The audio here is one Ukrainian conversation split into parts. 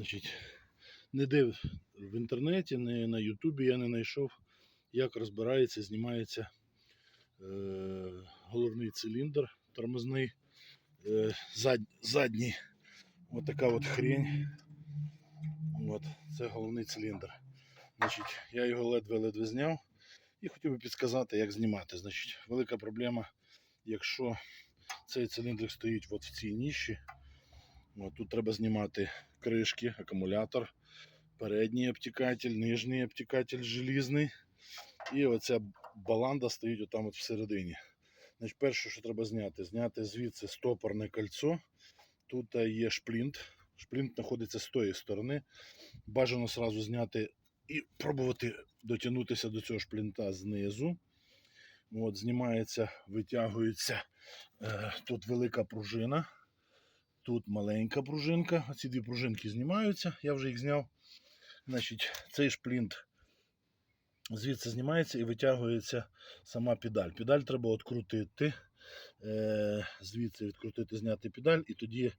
Значить, ніде в в інтернеті, ні на Ютубі я не знайшов, як розбирається, знімається е, головний циліндр тормозний, е, зад, задній. Така от хрень. От, це головний циліндр. Значить, я його ледве-ледве зняв і хотів би підказати, як знімати. Значить, велика проблема, якщо цей циліндр стоїть от в цій ніші, тут треба знімати кришки, акумулятор, передній обтікатель, нижній обтікатель желізний. І оця баланда стоїть отам от всередині. Значить, перше, що треба зняти, зняти звідси стопорне кольцо. Тут е, є шплінт. Шплінт знаходиться з тої сторони. Бажано сразу зняти і пробувати дотягнутися до цього шплінта знизу. От, знімається, витягується е, тут велика пружина, тут маленька пружинка. Оці дві пружинки знімаються, я вже їх зняв. Значить, цей шплінт звідси знімається і витягується сама педаль. Педаль треба відкрутити, е, звідси відкрутити, зняти педаль, і тоді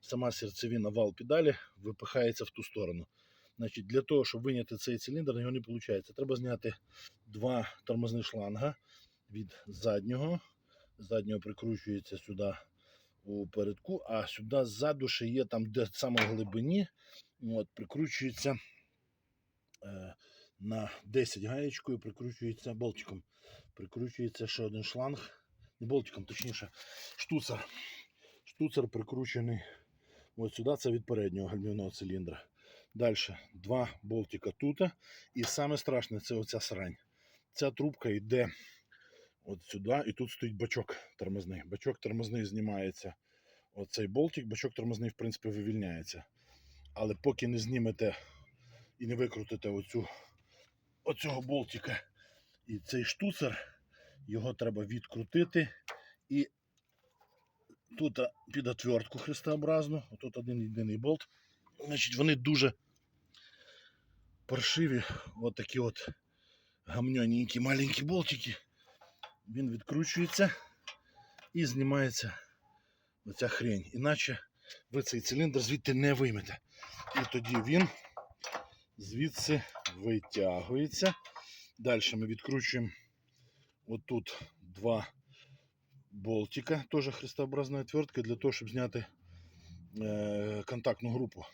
сама серцевина вал педалі випихається в ту сторону. Значить, Для того, щоб виняти цей циліндр, його не виходить. Треба зняти два тормозні шланга від заднього. Заднього прикручується сюди у передку, а сюди ззаду ще є там, де саме в глибині, от, прикручується е, на 10 гаєчкою, прикручується болтиком. Прикручується ще один шланг. Не болтиком, точніше, штуцер. Штуцер прикручений от сюди, це від переднього гальмівного циліндра. Далі два болтика тут. І саме страшне це оця срань. Ця трубка йде от сюди, і тут стоїть бачок тормозний. Бачок тормозний знімається. Оцей болтик, бачок тормозний, в принципі, вивільняється. Але поки не знімете і не викрутите оцю, оцього болтика і цей штуцер, його треба відкрутити. І тут під отвертку хрестообразну, тут один єдиний болт. Значить, вони дуже паршиві, от такі от гамньоненькі маленькі болтики. Він відкручується і знімається оця хрень. Іначе ви цей циліндр звідти не виймете. І тоді він звідси витягується. Далі ми відкручуємо отут два болтика, теж хрестообразної отвертки, для того, щоб зняти е, контактну групу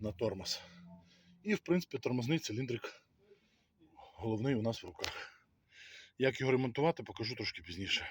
на тормоз. І, в принципі, тормозний циліндрик головний у нас в руках. Як його ремонтувати, покажу трошки пізніше.